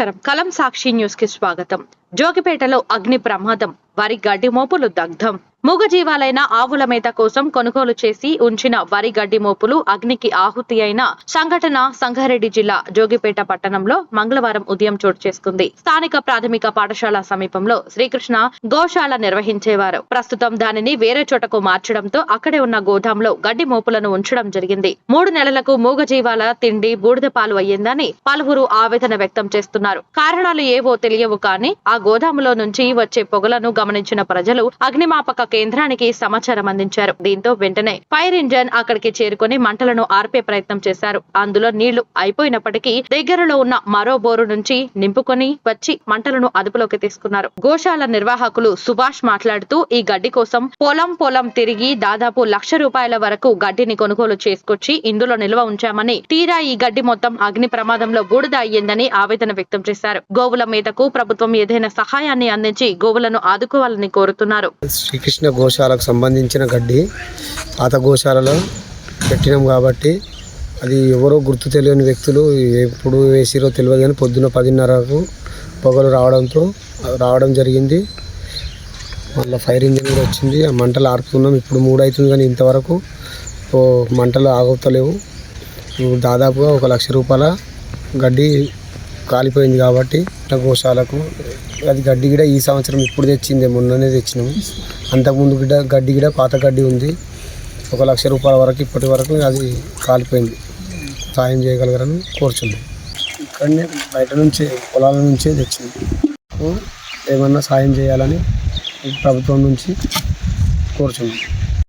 నమస్కారం. కలం సాక్షి న్యూస్కి స్వాగతం. జోగిపేటలో అగ్ని ప్రమాదం. వరి గడ్డి మోపులు దగ్ధం. మూగజీవాలైన ఆవుల మేత కోసం కొనుగోలు చేసి ఉంచిన వరి గడ్డి మోపులు అగ్నికి ఆహుతి అయిన సంఘటన సంగారెడ్డి జిల్లా జోగిపేట పట్టణంలో మంగళవారం ఉదయం చోటు చేసుకుంది. స్థానిక ప్రాథమిక పాఠశాల సమీపంలో శ్రీకృష్ణ గోశాల నిర్వహించేవారు. ప్రస్తుతం దానిని వేరే చోటకు మార్చడంతో అక్కడే ఉన్న గోదాంలో గడ్డి మోపులను ఉంచడం జరిగింది. మూడు నెలలకు మూగజీవాల తిండి బూడిద పాలు అయ్యిందని పలువురు ఆవేదన వ్యక్తం చేస్తున్నారు. కారణాలు ఏవో తెలియవు కానీ ఆ గోదాములో నుంచి వచ్చే పొగలను గమనించిన ప్రజలు అగ్నిమాపక కేంద్రానికి సమాచారం అందించారు. దీంతో వెంటనే ఫైర్ ఇంజన్ అక్కడికి చేరుకొని మంటలను ఆర్పే ప్రయత్నం చేశారు. అందులో నీళ్ళు అయిపోయినప్పటికీ దగ్గరలో ఉన్న మరో బోరు నుంచి నింపుకొని వచ్చి మంటలను అదుపులోకి తీసుకున్నారు. గోశాల నిర్వాహకులు సుభాష్ మాట్లాడుతూ ఈ గడ్డి కోసం పొలం పొలం తిరిగి దాదాపు లక్ష రూపాయల వరకు గడ్డిని కొనుగోలు చేసుకొచ్చి ఇందులో నిల్వ ఉంచామని తీరా ఈ గడ్డి మొత్తం అగ్ని ప్రమాదంలో బూడిద అయ్యిందని ఆవేదన వ్యక్తం చేశారు. గోవుల మీదకు ప్రభుత్వం ఏదైనా సహాయాన్ని అందించి గోవులను ఆదుకోవాలని కోరుతున్నారు. శ్రీకృష్ణ గోశాలకు సంబంధించిన గడ్డి పాత గోశాలలో పెట్టినాం కాబట్టి అది ఎవరో గుర్తు తెలియని వ్యక్తులు ఎప్పుడు వేసిరో తెలియదు కానీ పొద్దున పదిన్నరకు పొగలు రావడంతో రావడం జరిగింది. మళ్ళీ ఫైర్ ఇంజిన్ కూడా వచ్చింది. ఆ మంటలు ఆడుతున్నాం ఇప్పుడు మూడు అవుతుంది కానీ ఇంతవరకు మంటలు ఆగుతలేవు. దాదాపుగా ఒక లక్ష రూపాయల గడ్డి కాలిపోయింది కాబట్టి గోశాలకు అది గడ్డి కూడా ఈ సంవత్సరం ఇప్పుడు తెచ్చింది మొన్ననే తెచ్చినాము. అంతకుముందు గిడ గడ్డి కూడా పాత గడ్డి ఉంది. ఒక లక్ష రూపాయల వరకు ఇప్పటి వరకు అది కాలిపోయింది. సాయం చేయగలగరని కోరుచున్నాం. ఇక్కడనే బయట నుంచి పొలాల నుంచే తెచ్చింది. ఏమన్నా సాయం చేయాలని ప్రభుత్వం నుంచి కోరుచున్నాం.